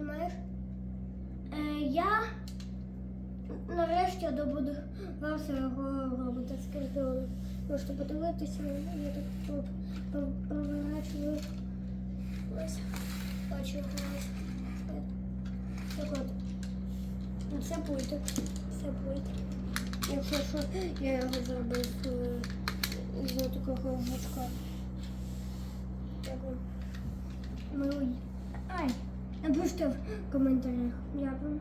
Знімаєш? Е, я нарешті добудувався його робота з кордону. Можете подивитися, я так тут пов- поворачую. Ось. Бачу ось. Так от. Це пультик. Це пультик. Якщо що, я його зробив е, з такого гачка. Так от. Милий. Ай, напишіть в коментарях, як вам.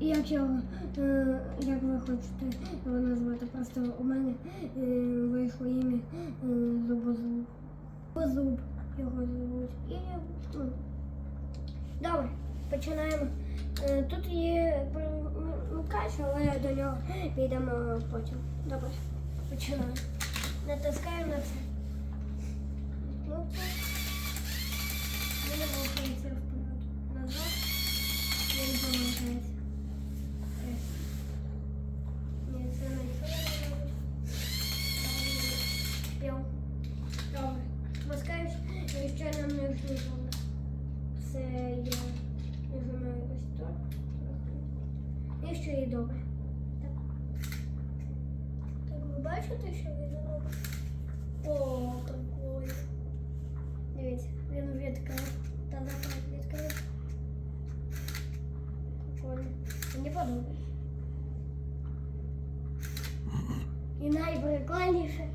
Як його, е, як ви хочете його назвати. Просто у мене е, вийшло ім'я е, Зубозуб. Зуб його звуть. І, ну, добре, починаємо. Тут є кач, але до нього підемо потім. Добре, починаємо. Натискаємо на це. Ну, Він ще і добре. Так. Так, ви бачите, що він робить? О, прикольно. Дивіться, він відкрив. Та так відкрив. Прикольно. Мені подобається. І найприкольніше.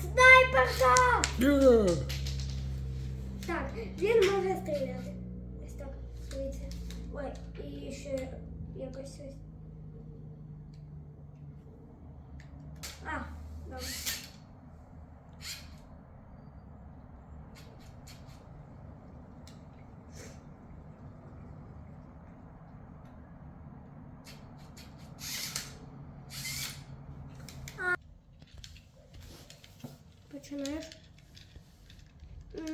Снайперка! Так, він може стріляти. Ось так, дивіться. Ой, і ще якось ось. А, добре. Починаєш?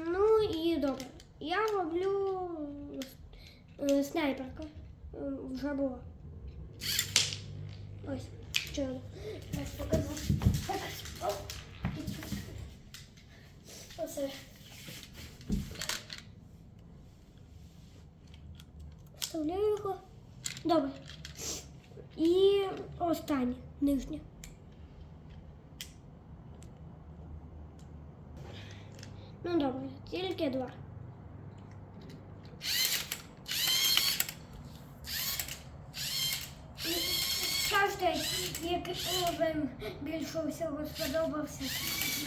Ну і добре. Я роблю е, снайперка. Е, Вже була. Ось, оп. Оце. Вставляю його. Добре. І останнє, нижнє. Ну добре, тільки два. Який вам більше всього сподобався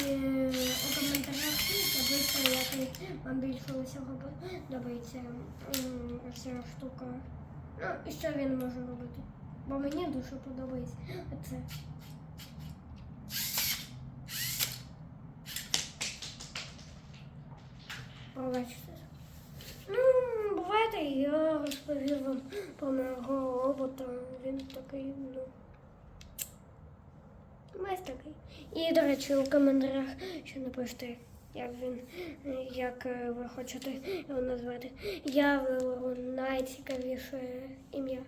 е, у коментарях напишіть, який вам більше всього подобається ця штука. Ну, і що він може робити. Бо мені дуже подобається оце. Побачите. Ну, бувайте, я розповів вам про мого робота. Він такий, ну. Такий. І, до речі, у коментарях ще напишете, як він, як е, ви хочете його назвати. Я виберу найцікавіше ім'я.